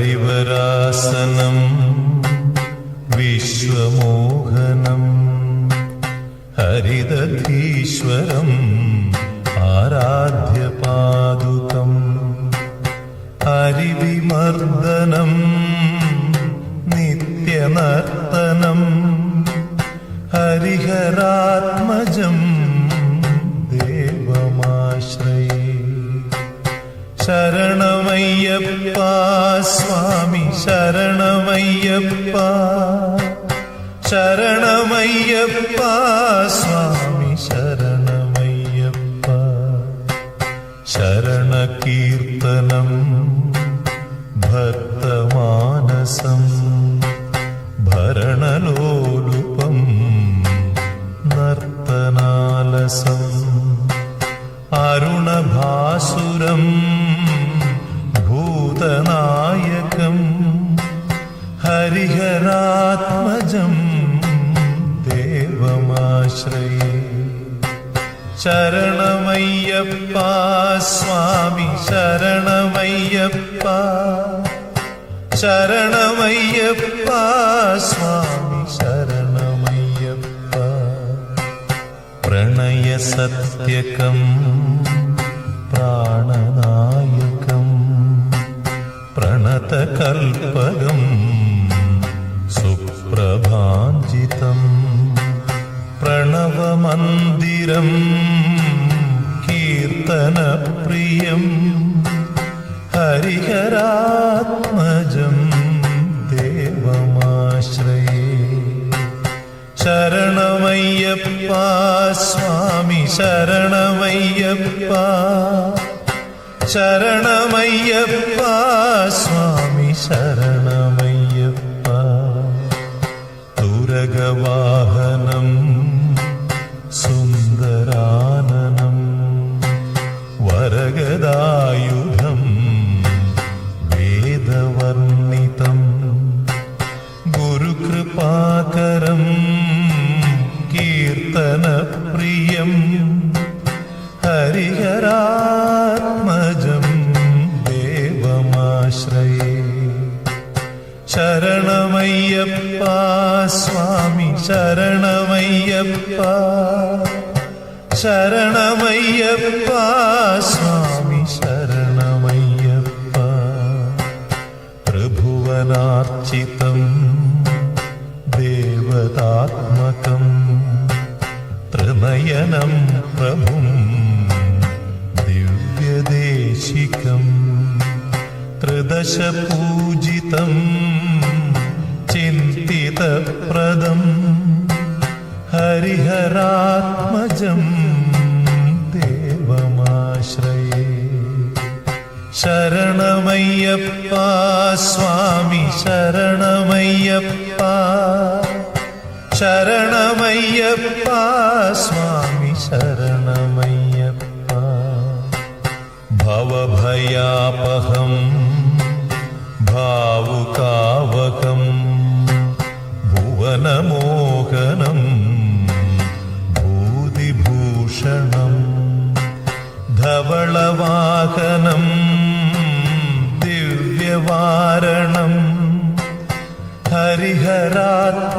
ഹരിവരാസനം വിശ്വമോഹനം ഹരിതധീശ്വരം ആരാധ്യപാദുകം ഹരിവിമർദ്ദനം നിത്യനർത്തനം ഹരിഹരാത്മജം ദേവമാശ്രയേ. ശരണമയ്യപ്പ സ്വാമി ശരണമയ്യപ്പ. ശരണമയ്യപ്പ സ്വാമി ശരണമയ്യപ്പ. ശരണകീർത്തനം ഭക്തമാനസം ഭരണലോലുപം നർത്തനാലസം അരുണഭാസുരം ഹരിഹരാത്മജം ദേവമാശ്രയേ. ശരണമയ്യപ്പ സ്വാമി ശരണമയ്യപ്പ. ശരണമയ്യപ്പ സ്വാമി ശരണമയ്യപ്പ. പ്രണയസത്യകം പ്രാണനായകം പ്രണതകൽപകം കീർത്തനപ്രിയം ഹരിഹരാത്മജം ദേവമാശ്രയേ. ശരണമയ്യപ്പ സ്വാമി ശരണമയ്യപ്പ. ശരണമയ്യപ്പ സ്വാമി ശരണമയ്യപ്പ. തുരകവാഹനം ഹരിഹരാത്മജം ദേവമാശ്രയേ ശരണമയ്യപ്പ സ്വാമി ശരണമയ്യപ്പ ശരണമയ്യപ്പ സ്വാമി ശരണമയ്യപ്പ ത്രിഭുവനാർച്ചിതം ദേവതാത്മകം ത്രിനയനം പ്രഭും ത്രിദശപൂജിതം ചിന്തിതപ്രദം ഹരിഹരാത്മജം ദേവമാശ്രയേ ശരണമയ്യപ്പ സ്വാമി ശരണമയ്യപ്പ ശരണമയ്യപ്പ സ്വാമി ശരണമയ്യപ്പ वभयापहम् भावुकावकम् भुवनमोहनं भूतिभूषणं धवलवाहनं दिव्यवारणम् हरिहरात्मजम्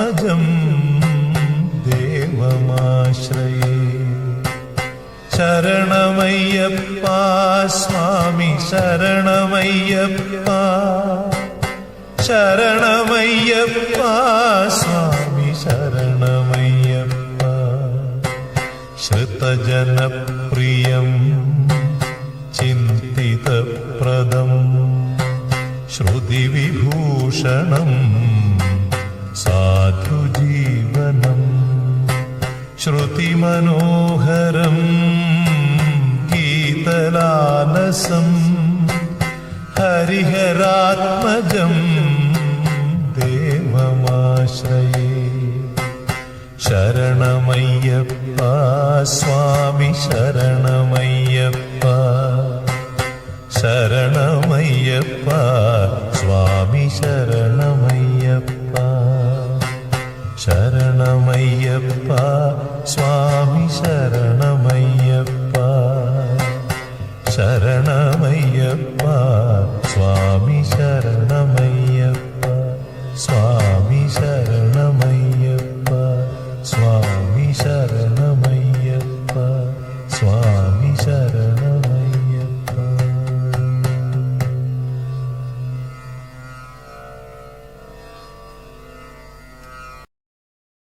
ഹരിഹരാത്മജം ദേവമാശ്രയേ. ശരണമയ്യപ്പ സ്വാമി ശരണമയ്യപ്പ. ശരണമയ്യപ്പ സ്വാമി ശരണമയ്യപ്പ. ശ്രുതജനപ്രിയം ചിന്തിതപ്രദം. ശ്രുതിവിഭൂഷണം ശ്രുതിമനോഹരം ഗീതലാലസം ഹരിഹരാത്മജം ദേവമാശ്രയേ. ശരണമയ്യപ്പ സ്വാമി ശരണമയ്യപ്പ ശരണമയ്യപ്പ será?